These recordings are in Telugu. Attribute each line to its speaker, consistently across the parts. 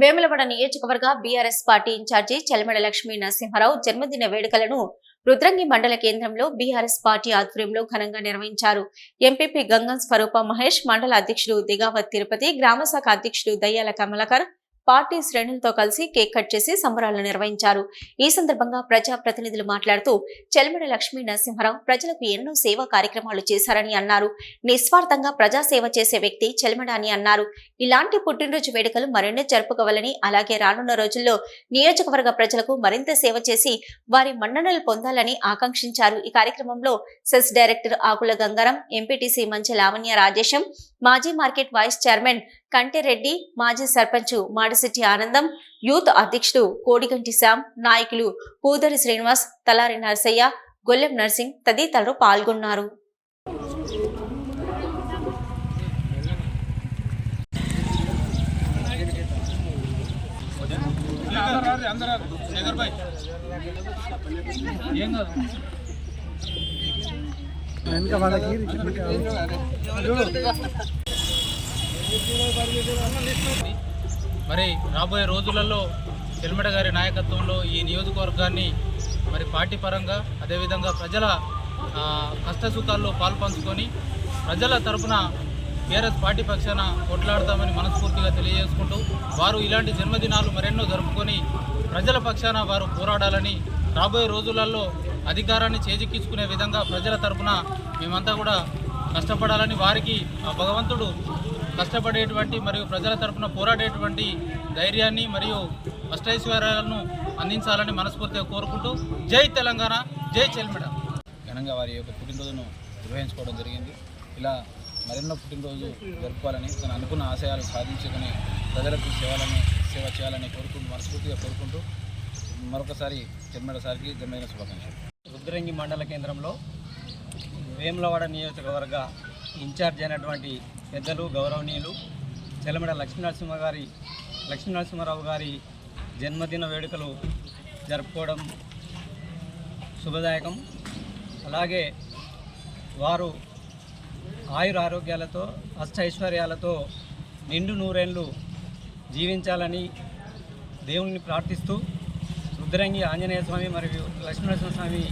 Speaker 1: వేములవాడ నియోజకవర్గ BRS party in charge Chelmeda Lakshmi Narasimha Rao జన్మదిన వేడుకలను రుద్రంగి మండల కేంద్రంలో బీఆర్ఎస్ పార్టీ ఆధ్వర్యంలో ఘనంగా నిర్వహించారు. ఎంపీపీ గంగం స్వరూప మహేష్ మండల అధ్యక్షుడు దిగావత్ తిరుపతి గ్రామశాఖ అధ్యక్షుడు దయ్యాల కమలకర్ పార్టీ శ్రేణులతో కలిసి కేక్ కట్ చేసి సంబరాలు నిర్వహించారు. ఈ సందర్భంగా ప్రజా ప్రతినిధులు మాట్లాడుతూ చెలమెడ లక్ష్మీ నరసింహారావు ప్రజలకు ఎన్నో సేవా కార్యక్రమాలు చేశారని అన్నారు. నిస్వార్థంగా ప్రజాసేవ చేసే వ్యక్తి చెలమెడ అని అన్నారు. ఇలాంటి పుట్టినరోజు వేడుకలు మరెన్నో జరుపుకోవాలని అలాగే రానున్న రోజుల్లో నియోజకవర్గ ప్రజలకు మరింత సేవ చేసి వారి మన్ననలు పొందాలని ఆకాంక్షించారు. ఈ కార్యక్రమంలో CESS director Akula Gangaram MPTC Manchi Lavanya Rajesham మాజీ మార్కెట్ వైస్ చైర్మన్ కంటెరెడ్డి మాజీ సర్పంచ్ మాడిశెట్టి ఆనందం యూత్ అధ్యక్షుడు కోడిగంటి శ్యామ్ నాయకులు పూదరి శ్రీనివాస్ తలారి నరసయ్య గొల్లెం నర్సింగ్ తదితరులు పాల్గొన్నారు.
Speaker 2: వెనక వాళ్ళకి
Speaker 3: మరి రాబోయే రోజులలో చెల్మట గారి నాయకత్వంలో ఈ నియోజకవర్గాన్ని మరి పార్టీ పరంగా అదేవిధంగా ప్రజల కష్టసుఖాల్లో పాల్పంచుకొని ప్రజల తరపున టీఆర్ఎస్ పార్టీ పక్షాన కొట్లాడతామని మనస్ఫూర్తిగా తెలియజేసుకుంటూ వారు ఇలాంటి జన్మదినాలు మరెన్నో జరుపుకొని ప్రజల పక్షాన వారు పోరాడాలని రాబోయే రోజులలో అధికారాన్ని చేజిక్కించుకునే విధంగా ప్రజల తరపున మేమంతా కూడా కష్టపడాలని వారికి ఆ భగవంతుడు కష్టపడేటువంటి మరియు ప్రజల తరఫున పోరాడేటువంటి ధైర్యాన్ని మరియు అష్టైశ్వర్యాలను అందించాలని మనస్ఫూర్తిగా కోరుకుంటూ జై తెలంగాణ జై చెల్మిడ. ఘనంగా వారి యొక్క పుట్టినరోజును నిర్వహించుకోవడం జరిగింది. ఇలా మరెన్నో పుట్టినరోజు జరుపుకోవాలని తను అనుకున్న ఆశయాలు సాధించుకుని ప్రజలకు సేవలని సేవ చేయాలని కోరుకుంటూ మనస్ఫూర్తిగా కోరుకుంటూ మరొకసారి చెల్మెడ సారికి జన్మదిన శుభాకాంక్షలు.
Speaker 4: రుద్రంగి మండల కేంద్రంలో వేములవాడ నియోజకవర్గ ఇన్ఛార్జ్ అయినటువంటి పెద్దలు గౌరవనీయులు చెలమడ లక్ష్మీనరసింహ గారి లక్ష్మీనరసింహారావు గారి జన్మదిన వేడుకలు జరుపుకోవడం శుభదాయకం. అలాగే వారు ఆయుర ఆరోగ్యాలతో అష్ట ఐశ్వర్యాలతో నిండు నూరేళ్ళు జీవించాలని దేవుణ్ణి ప్రార్థిస్తూ రుద్రంగి ఆంజనేయ స్వామి మరియు లక్ష్మీనరసింహస్వామి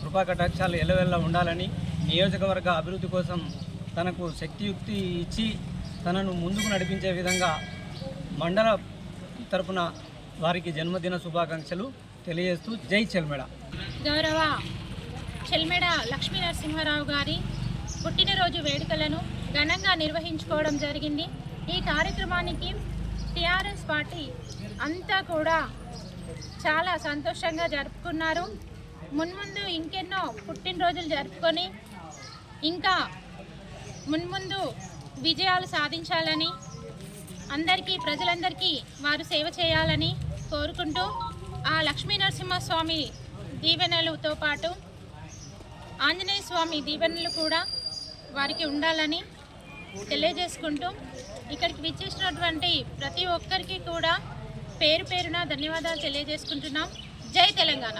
Speaker 4: కృపా కటాక్షాలు ఎల్లవెల్ల ఉండాలని నియోజకవర్గ అభివృద్ధి కోసం తనకు శక్తియుక్తి ఇచ్చి తనను ముందుకు నడిపించే విధంగా మండల తరపున వారికి జన్మదిన శుభాకాంక్షలు తెలియజేస్తూ జై చెల్మెడ.
Speaker 5: గౌరవ చెల్మెడ లక్ష్మీ నరసింహారావు గారి పుట్టినరోజు వేడుకలను ఘనంగా నిర్వహించుకోవడం జరిగింది. ఈ కార్యక్రమానికి టిఆర్ఎస్ పార్టీ అంతా కూడా చాలా సంతోషంగా జరుపుకున్నారు. మున్ముందు ఇంకెన్నో పుట్టినరోజులు జరుపుకొని ఇంకా మున్ముందు విజయాలు సాధించాలని అందరికీ ప్రజలందరికీ వారు సేవ చేయాలని కోరుకుంటూ ఆ లక్ష్మీ నరసింహస్వామి దీవెనలతో పాటు ఆంజనేయ స్వామి దీవెనలు కూడా వారికి ఉండాలని తెలియజేసుకుంటూ ఇక్కడికి విచ్చేసినటువంటి ప్రతి ఒక్కరికి కూడా పేరు పేరున ధన్యవాదాలు తెలియజేసుకుంటున్నాం. జై తెలంగాణ.